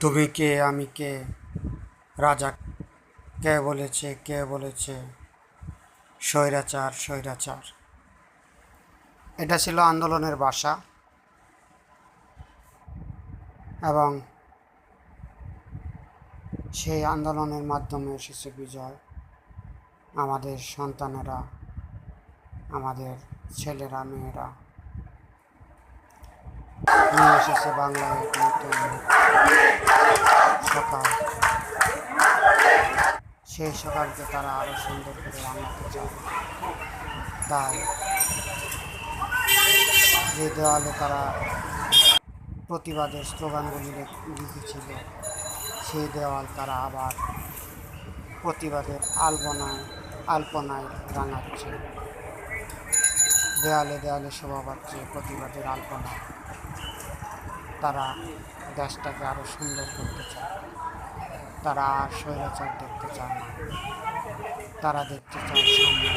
তুমি কে, আমি কে? রাজা কে বলেছে কে বলেছে? স্বৈরাচার স্বৈরাচার। এটা ছিল আন্দোলনের ভাষা এবং সেই আন্দোলনের মাধ্যমে এসেছে বিজয়। আমাদের সন্তানেরা, আমাদের ছেলেরা, মেয়েরা। নিয়ে এসেছে বাংলায় সকাল সেই সকালকে তারা আরও সুন্দর করে বানাতে চায় তাই যে দেওয়ালে তারা প্রতিবাদের স্লোগানগুলি লেখ- লিখেছিল সেই দেওয়াল তারা আবার প্রতিবাদের আলপনায় আলপনায় রাঙাচ্ছে দেয়ালে দেয়ালে শোভা পাচ্ছে প্রতিবাদের আলপনা তারা দেশটাকে আরও সুন্দর করতে চায়। তারা স্বৈরাচার দেখতে চায় না। তারা দেখতে চায় সামনে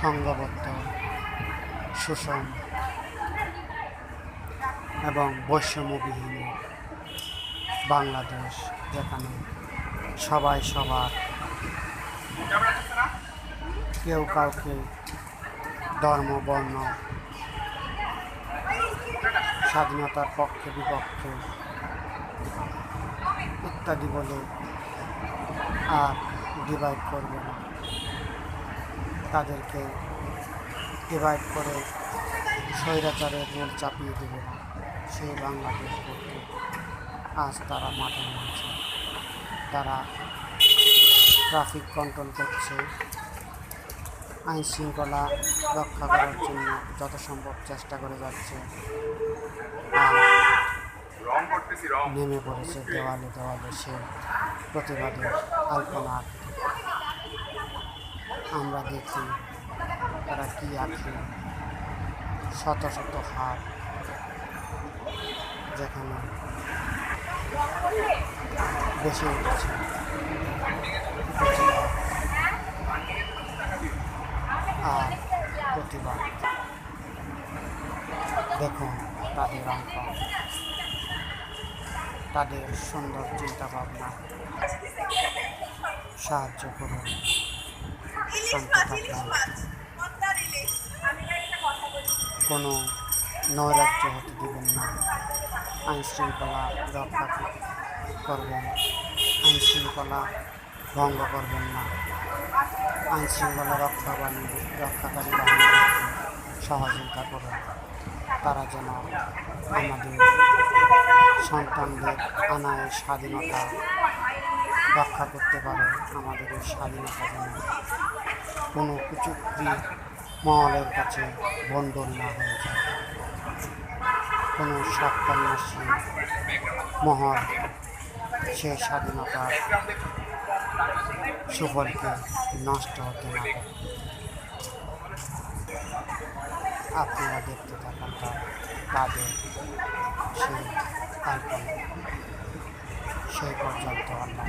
সংঘবদ্ধ, সুষম এবং বৈষম্যবিহীন বাংলাদেশ, যেখানে সবাই সবার কেউ কাউকে ধর্ম, বর্ণ স্বাধীনতার পক্ষে, বিপক্ষে ইত্যাদি বলে আর ডিভাইড করবে না। তাদেরকে ডিভাইড করে স্বৈরাচারের রোল চাপিয়ে দেবে না। সেই বাংলাদেশ করতে আজ তারা মাঠে নেমেছে। তারা ট্রাফিক কন্ট্রোল করছে। আইন শৃঙ্খলা রক্ষা করার জন্য যত সম্ভব চেষ্টা করে যাচ্ছে। নেমে পড়েছে দেওয়ালে দেওয়ালে সে প্রতিবাদের আলপনা আমরা দেখি তারা কি আঁকে। শত শত হাত যেখানে বেশি উঠেছে। আর প্রতিবাদ দেখুন তাদের অঙ্ক। তাদের সুন্দর চিন্তা ভাবনা সাহায্য করুন। শান্ত থাকুন। কোনো নৈরাজ্য হতে দেবেন না। আইন শৃঙ্খলা রক্ষা করবেন। আইন শৃঙ্খলা ভঙ্গ করবেন না। আইন শৃঙ্খলা রক্ষা বাহিনী রক্ষাকারী বাহিনীকে সহযোগিতা করুন। তারা যেন আমাদের সন্তানদের আনায় স্বাধীনতা রক্ষা করতে পারে। আমাদের এই স্বাধীনতা যেন কোনো কুচুক্রি মহলের কাছে বন্ডল না হয়ে যায়। কোনো সৎকন্যাসী মহল সে স্বাধীনতার সুফলকে নষ্ট হতে না আপনারা দেখতে থাকুন তাদের সেই আলপনা সেই পর্যন্ত আল্লাহ